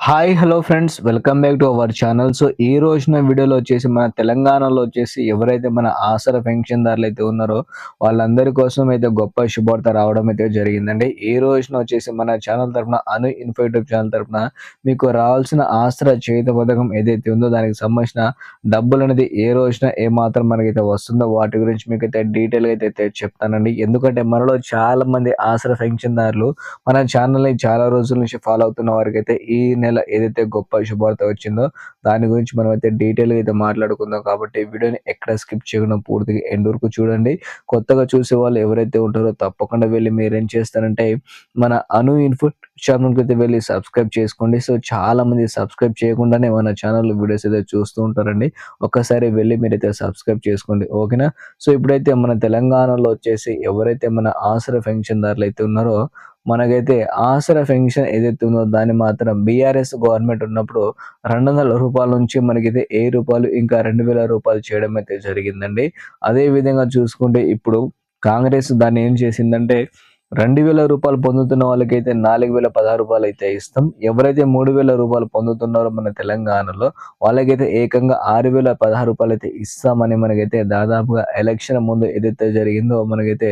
Hi hello friends welcome back to our channel so ఈ రోజున వీడియోలో వచ్చేసి మన తెలంగాణలో వచ్చేసి ఎవరైతే మన ఆసర పెన్షన్దారులు అయితే ఉన్నారో వాళ్ళందరి కోసం అయితే గొప్ప శుభార్త రావడం అయితే జరిగిందండి. ఈ రోజున వచ్చేసి మన ఛానల్ తరఫున అను ఇన్ఫోటివ్ ఛానల్ తరఫున మీకు రావాల్సిన ఆసర చేత పథకం ఏదైతే ఉందో దానికి సంబంధించిన డబ్బులు అనేది ఏ రోజున ఏ మాత్రం మనకైతే వస్తుందో వాటి గురించి మీకు అయితే డీటెయిల్ అయితే చెప్తానండి. ఎందుకంటే మనలో చాలా మంది ఆసర పెన్షన్దారులు మన ఛానల్ని చాలా రోజుల నుంచి ఫాలో అవుతున్న వారికి అయితే ఈ నెల ఏదైతే గొప్ప శుభార్త వచ్చిందో దాని గురించి మనం అయితే డీటెయిల్గా అయితే మాట్లాడుకుందాం కాబట్టి వీడియోని ఎక్కడ స్కిప్ చేయకుండా పూర్తిగా ఎండ్ వరకు చూడండి. కొత్తగా చూసే వాళ్ళు ఎవరైతే ఉంటారో తప్పకుండా వెళ్ళి మీరు ఏం చేస్తారంటే మన అను ఇన్ఫో ఛానల్కి అయితే వెళ్ళి సబ్స్క్రైబ్ చేసుకోండి. సో చాలా మంది సబ్స్క్రైబ్ చేయకుండానే మన ఛానల్ వీడియోస్ అయితే చూస్తూ ఉంటారండి. ఒక్కసారి వెళ్ళి మీరైతే సబ్స్క్రైబ్ చేసుకోండి. ఓకేనా? సో ఇప్పుడైతే మన తెలంగాణలో వచ్చేసి ఎవరైతే మన ఆసర పెన్షన్దారులు అయితే ఉన్నారో మనకైతే ఆసరా పెన్షన్ ఏదైతే ఉందో దాన్ని మాత్రం బీఆర్ఎస్ గవర్నమెంట్ ఉన్నప్పుడు రెండు వందల రూపాయల నుంచి మనకైతే ఏ రూపాయలు ఇంకా రెండు వేల రూపాయలు చేయడం అయితే జరిగిందండి. అదే విధంగా చూసుకుంటే ఇప్పుడు కాంగ్రెస్ దాన్ని ఏం చేసిందంటే రెండు వేల రూపాయలు పొందుతున్న వాళ్ళకైతే నాలుగు వేల పదహారు రూపాయలు అయితే ఇస్తాం. ఎవరైతే మూడు వేల రూపాయలు పొందుతున్నారో మన తెలంగాణలో వాళ్ళకైతే ఏకంగా ఆరు వేల పదహారు రూపాయలు అయితే ఇస్తామని మనకైతే దాదాపుగా ఎలక్షన్ ముందు ఏదైతే జరిగిందో మనకైతే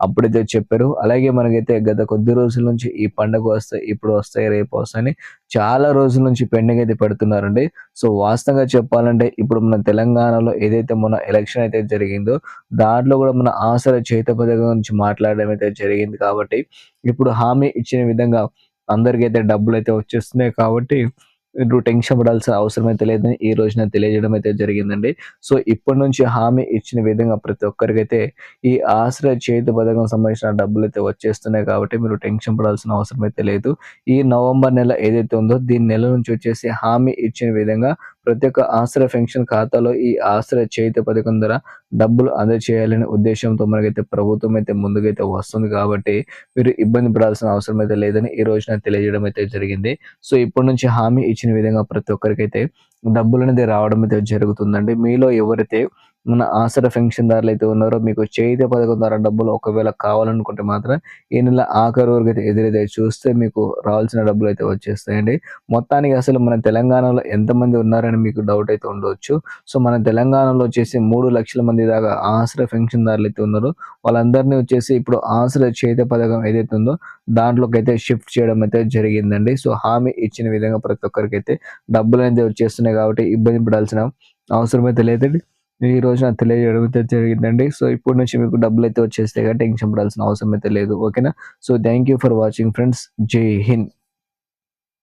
అప్పుడైతే చెప్పారు. అలాగే మనకైతే గత కొద్ది రోజుల నుంచి ఈ పండుగ వస్తాయి ఇప్పుడు వస్తాయి రేపు వస్తాయని చాలా రోజుల నుంచి పెండింగ్ అయితే పెడుతున్నారండి. సో వాస్తవంగా చెప్పాలంటే ఇప్పుడు మన తెలంగాణలో ఏదైతే మన ఎలక్షన్ అయితే జరిగిందో దాంట్లో కూడా మన ఆసర చేత పథకం గురించి మాట్లాడడం అయితే జరిగింది కాబట్టి ఇప్పుడు హామీ ఇచ్చిన విధంగా అందరికైతే డబ్బులు అయితే వచ్చేస్తున్నాయి కాబట్టి మీరు టెన్షన్ పడాల్సిన అవసరం అయితే లేదని ఈ రోజున తెలియజేయడం అయితే జరిగిందండి. సో ఇప్పటి నుంచి హామీ ఇచ్చిన విధంగా ప్రతి ఒక్కరికైతే ఈ ఆశ్రయ చేతి పథకం సంబంధించిన డబ్బులు అయితే వచ్చేస్తున్నాయి కాబట్టి మీరు టెన్షన్ పడాల్సిన అవసరం అయితే లేదు. ఈ నవంబర్ నెల ఏదైతే ఉందో దీని నెల నుంచి వచ్చేసి హామీ ఇచ్చిన విధంగా ప్రతి ఒక్క ఆశ్రయ పెన్షన్ ఖాతాలో ఈ ఆశ్రయ చేతి పథకం ద్వారా డబ్బులు అందజేయాలనే ఉద్దేశంతో మనకైతే ప్రభుత్వం అయితే ముందుకైతే వస్తుంది కాబట్టి మీరు ఇబ్బంది పడాల్సిన అవసరం అయితే లేదని ఈ రోజున తెలియజేయడం అయితే జరిగింది. సో ఇప్పటి నుంచి హామీ ఇచ్చిన విధంగా ప్రతి ఒక్కరికైతే డబ్బులు అనేది రావడం అయితే జరుగుతుందండి. మీలో ఎవరైతే మన ఆసర పెన్షన్దారులు అయితే ఉన్నారో మీకు చేతి పథకం ద్వారా డబ్బులు ఒకవేళ కావాలనుకుంటే మాత్రం ఈ నెల ఆఖరి వరకు అయితే ఎదురైతే చూస్తే మీకు రావాల్సిన డబ్బులు అయితే వచ్చేస్తాయండి. మొత్తానికి అసలు మన తెలంగాణలో ఎంతమంది ఉన్నారని మీకు డౌట్ అయితే ఉండవచ్చు సో మన తెలంగాణలో వచ్చేసి మూడు లక్షల మంది దాకా ఆసర పెన్షన్దారులు అయితే ఉన్నారు. వాళ్ళందరినీ వచ్చేసి ఇప్పుడు ఆసర చేతి పథకం ఏదైతే ఉందో దాంట్లోకి అయితే షిఫ్ట్ చేయడం అయితే జరిగిందండి. సో హామీ ఇచ్చిన విధంగా ప్రతి ఒక్కరికైతే డబ్బులు అయితే వచ్చేస్తున్నాయి కాబట్టి ఇబ్బంది పడాల్సిన అవసరం అయితే లేదండి. ఈ రోజు నాకు తెలియజేయడం అయితే జరిగిందండి. సో ఇప్పటి నుంచి మీకు డబ్బులు అయితే వచ్చేస్తే టెన్షన్ పడాల్సిన అవసరం అయితే లేదు. ఓకేనా? So thank you for watching friends Jai Hind